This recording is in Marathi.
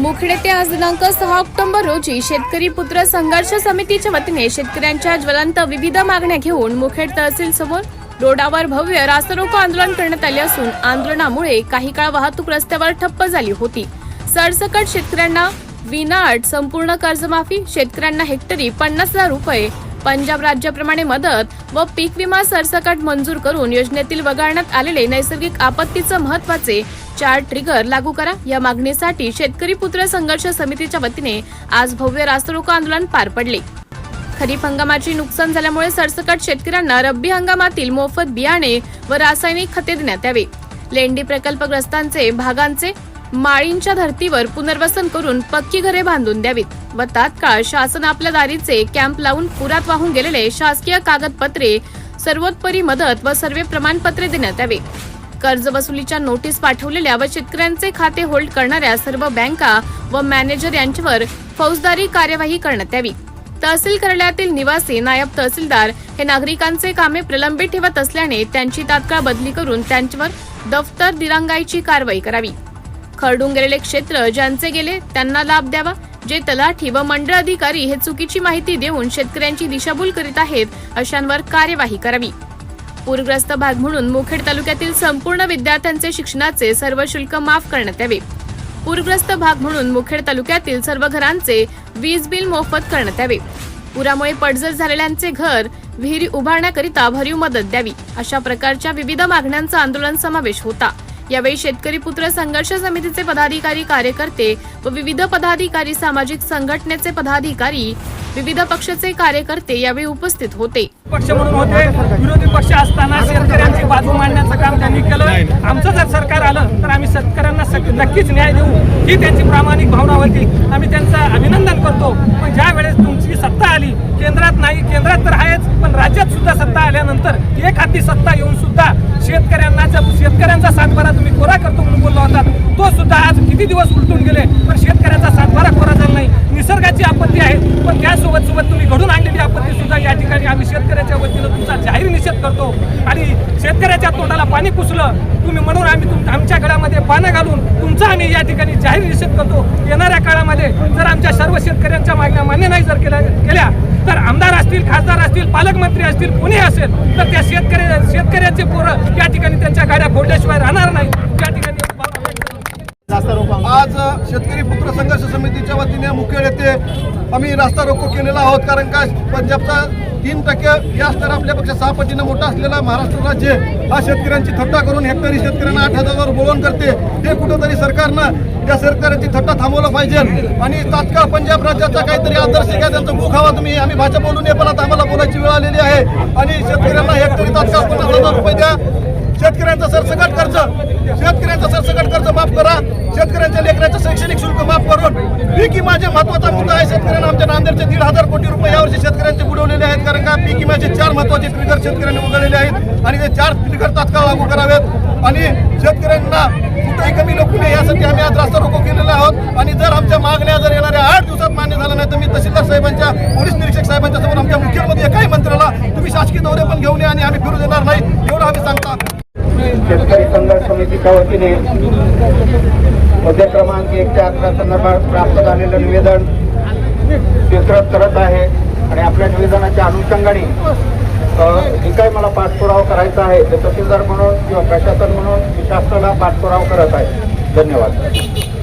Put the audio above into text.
मुखेड ते आज दिनांक सहा ऑक्टोबर रोजी शेतकरी पुत्र संघर्ष समितीच्या वतीने शेतकऱ्यांच्या ज्वलंत विविध मागण्या घेऊन मुखेड तहसील समोर रोडावर भव्य रास्तारोको आंदोलन करण्यात आले असून आंदोलनामुळे काही काळ वाहतूक रस्त्यावर ठप्प झाली होती. सरसकट शेतकऱ्यांना विनाअट संपूर्ण कर्जमाफी शेतकऱ्यांना हेक्टरी पन्नास हजार रुपये पंजाब राज्याप्रमाणे मदत व पीक विमा सरसकट मंजूर करून योजनेतील वगळण्यात आलेले नैसर्गिक आपत्तीचं महत्त्वाचे चार ट्रिगर लागू करा. या मागणीसाठी शेतकरी पुत्र संघर्ष समितीच्या वतीने आज भव्य रास्तरोको आंदोलन पार पडले. खरीप हंगामाची नुकसान झाल्यामुळे सरसकट शेतकऱ्यांना रब्बी हंगामातील मोफत बियाणे व रासायनिक खते देण्यात यावे. लेंडी प्रकल्पग्रस्तांचे भागांचे माळींच्या धर्तीवर पुनर्वसन करून पक्की घरे बांधून द्यावीत. व तात्काळ शासन आपल्या दारीचे कॅम्प लावून पुरात वाहून गेलेले शासकीय कागदपत्रे सर्वोत्परी मदत व सर्वे प्रमाणपत्रे देण्यात यावे. कर्ज वसुलीच्या नोटीस पाठवलेल्या व शेतकऱ्यांचे खाते होल्ड करणाऱ्या सर्व बँका व मॅनेजर यांच्यावर फौजदारी कार्यवाही करण्यात यावी. तहसील कार्यालयातील निवासी नायब तहसीलदार हे नागरिकांचे कामे प्रलंबित ठेवत असल्याने त्यांची तात्काळ बदली करून त्यांच्यावर दफ्तर दिरंगाईची कारवाई करावी. खरडून गेलेले क्षेत्र ज्यांचे गेले त्यांना लाभ द्यावा जे तलाठी व मंडळ अधिकारी हे चुकीची माहिती देऊन शेतकऱ्यांची दिशाभूल करीत आहेत अशांवर कार्यवाही करावी. पूरग्रस्त भाग म्हणून मुखेड तालुक्यातील संपूर्ण विद्यार्थ्यांचे शिक्षणाचे सर्व शुल्क माफ करण्यात यावे. पूरग्रस्त भाग म्हणून मुखेड तालुक्यातील सर्व घरांचे वीज बिल मोफत करण्यात यावे. पुरामुळे पडझड झालेल्यांचे घर विहिरी उभारण्याकरिता भरीव मदत द्यावी अशा प्रकारच्या विविध मागण्यांचा आंदोलन समावेश होता. यावेळी शेतकरी पुत्र संघर्ष समितीचे पदाधिकारी कार्यकर्ते व विविध पदाधिकारी सामाजिक संघटनेचे पदाधिकारी विविध पक्षाचे कार्यकर्ते यावेळी उपस्थित होते. पक्ष म्हणून होते. विरोधी पक्ष असताना शेतकऱ्यांची बाजू मांडण्याचं काम त्यांनी केलं आमचं जर सरकार आलं तर आम्ही शेतकऱ्यांना नक्कीच न्याय देऊ. ही त्यांची प्रामाणिक भावना होती. आम्ही त्यांचं अभिनंदन पण ज्या वेळेस तुमची सत्ता आली केंद्रात नाही केंद्रात तर आहेच पण राज्यात सुद्धा सत्ता आल्यानंतर एक हाती सत्ता येऊन सुद्धा शेतकऱ्यांना शेतकऱ्यांचा सातबारा तुम्ही कोरा करतो म्हणून बोलला होता तो सुद्धा आज किती दिवस उलटून गेले पण शेतकऱ्यांचा सातबारा कोरा झाला नाही. निसर्गाची आपत्ती आहे पण त्यासोबत सोबत तुम्ही घडून आणलेली आपत्ती सुद्धा या ठिकाणी आम्ही शेतकऱ्याच्या वतीनं तुमचा जाहीर निषेध करतो. आणि शेतकऱ्याच्या तोंडाला पाणी पुसलं तुम्ही म्हणून आम्ही तुम आमच्या घरामध्ये पानं घालून तुमचा आम्ही या ठिकाणी जाहीर निषेध करतो. येणाऱ्या काळामध्ये जर आमच्या सर्व शेतकऱ्यांच्या मागण्या मान्य नाही जर केल्या केल्या तर आमदार असतील खासदार असतील पालकमंत्री असतील कोणी असेल तर त्या शेतकरी शेतकऱ्याचे पोरं या ठिकाणी त्यांच्या गाड्या फोडल्याशिवाय राहणार नाही या ठिकाणी आज शेतकरी पुत्र संघर्ष समितीच्या वतीने मुखेड येथे आम्ही रास्ता रोको केलेला आहोत. कारण का पंजाबचा तीन टक्के या स्तर आपल्यापेक्षा सहा पटीनं मोठा असलेला महाराष्ट्र राज्य हा शेतकऱ्यांची थट्टा करून हेक्टरी शेतकऱ्यांना आठ हजारावर बोलवून करते. हे कुठंतरी सरकारनं त्या सरकारची थट्टा थांबवलं पाहिजे. आणि तात्काळ पंजाब राज्याचा काहीतरी आदर्श घ्या त्यांचा मुख हवा तुम्ही. आम्ही भाषा बोलून ये पण आता आम्हाला बोलायची वेळ आलेली आहे. आणि शेतकऱ्यांना हेक्टरी तात्काळ पन्नास हजार रुपये द्या. शेतकऱ्यांचं सरसकट कर्ज शेतकऱ्यांचं सरसकट कर्ज माफ करा. शेतकऱ्यांच्या लेकरांचं शैक्षणिक शुल्क माफ करून. पीक विमाचे महत्त्वाचा मुद्दा आहे शेतकऱ्यांना. आमच्या नांदेडचे दीड हजार कोटी रुपये यावर्षी शेतकऱ्यांचे बुडवलेले आहेत. कारण का? पीक विम्याचे चार महत्त्वाचे ट्रिगर शेतकऱ्यांनी उघडलेले आहेत. आणि ते चार ट्रिगर तात्काळ लागू करावेत. आणि शेतकऱ्यांना कुठेही कमी नको नये यासाठी आम्ही आज रास्ता रोको केलेला आहोत. आणि जर आमच्या मागण्या जर येणाऱ्या आठ दिवसात मान्य झाल्या नाही तर मी तहसीलदार साहेबांच्या पोलीस निरीक्षक साहेबांच्या समोर आमच्या मुख्यमंत्री एकाही मंत्र्याला तुम्ही शासकीय दौरे पण घेऊन या आणि आम्ही फिरू देणार नाही. एवढं आम्ही सांगता. संघर्ष समितीच्या वतीने मुद्दे क्रमांक एक ते अकरा संदर्भात प्राप्त झालेलं निवेदन स्वीकृत करत आहे. आणि आपल्या निवेदनाच्या अनुषंगाने जे काही मला पाठपुरावा करायचा आहे ते तहसीलदार म्हणून किंवा प्रशासन म्हणून शासनाला पाठपुरावा करत आहे. धन्यवाद.